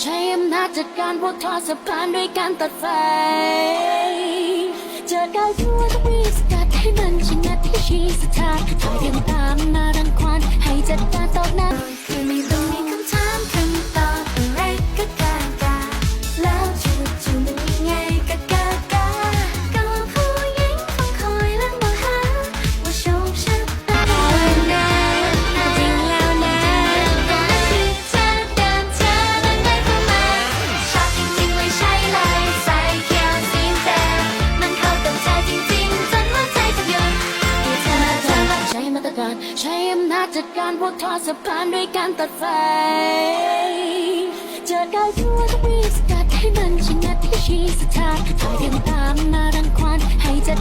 ใช้อำนาจจัดการพวกทอสะพานด้วยการตัดไฟเจอการทั่วทุกปีสกัดให้มันชนะที่ชีสถานทำเพียงตามนา ใช้อำนาจจัดการพวกทอดสะพานด้วยการตัดไฟเจอได้ทั่วทวีสกัดให้มันชนะที่ชีสถานคอยเดินตามมารังควานให้จัด